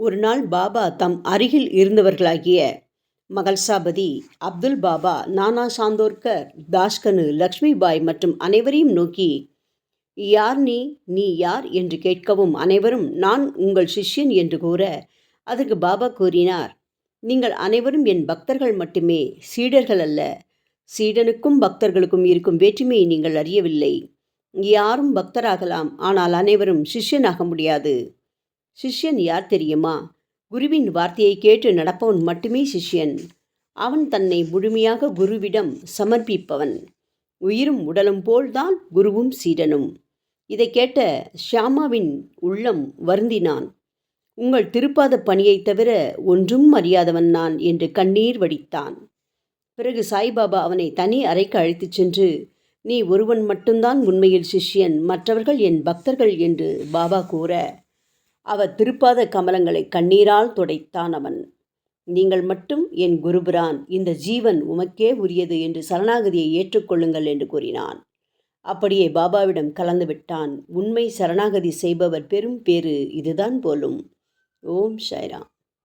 ஒரு நாள் பாபா தம் அருகில் இருந்தவர்களாகிய மகள்சாபதி அப்துல் பாபா நானா சாந்தோர்கர் தாஷ்கனு லக்ஷ்மிபாய் மற்றும் அனைவரையும் நோக்கி யார் நீ? நீ யார்? என்று கேட்கவும் அனைவரும் நான் உங்கள் சிஷ்யன் என்று கூற அதற்கு பாபா கூறினார் நீங்கள் அனைவரும் என் பக்தர்கள் மட்டுமே சீடர்கள் அல்ல. சீடனுக்கும் பக்தர்களுக்கும் இருக்கும் வேற்றுமையை நீங்கள் அறியவில்லை. யாரும் பக்தராகலாம் ஆனால் அனைவரும் சிஷ்யனாக முடியாது. சிஷ்யன் யார் தெரியுமா? குருவின் வார்த்தையை கேட்டு நடப்பவன் மட்டுமே சிஷ்யன். அவன் தன்னை முழுமையாக குருவிடம் சமர்ப்பிப்பவன். உயிரும் உடலும் போல்தான் குருவும் சீடனும். இதை கேட்ட ஷியாமாவின் உள்ளம் வருந்தினான். உங்கள் திருப்பாத பணியைத் தவிர ஒன்றும் அறியாதவன் நான் என்று கண்ணீர் வடித்தான். பிறகு சாய்பாபா அவனை தனி அறைக்கு அழைத்துச் சென்று நீ ஒருவன் மட்டும்தான் உண்மையில் சிஷ்யன் மற்றவர்கள் என் பக்தர்கள் என்று பாபா கூற அவர் திருப்பாத கமலங்களை கண்ணீரால் துடைத்தான் அவன். நீங்கள் மட்டும் என் குருபிரான் இந்த ஜீவன் உமக்கே உரியது என்று சரணாகதியை ஏற்றுக்கொள்ளுங்கள் என்று கூறினான். அப்படியே பாபாவிடம் கலந்து விட்டான். உண்மை சரணாகதி செய்பவர் பெரும் பேறு இதுதான் போலும். ஓம் சாய்ராம்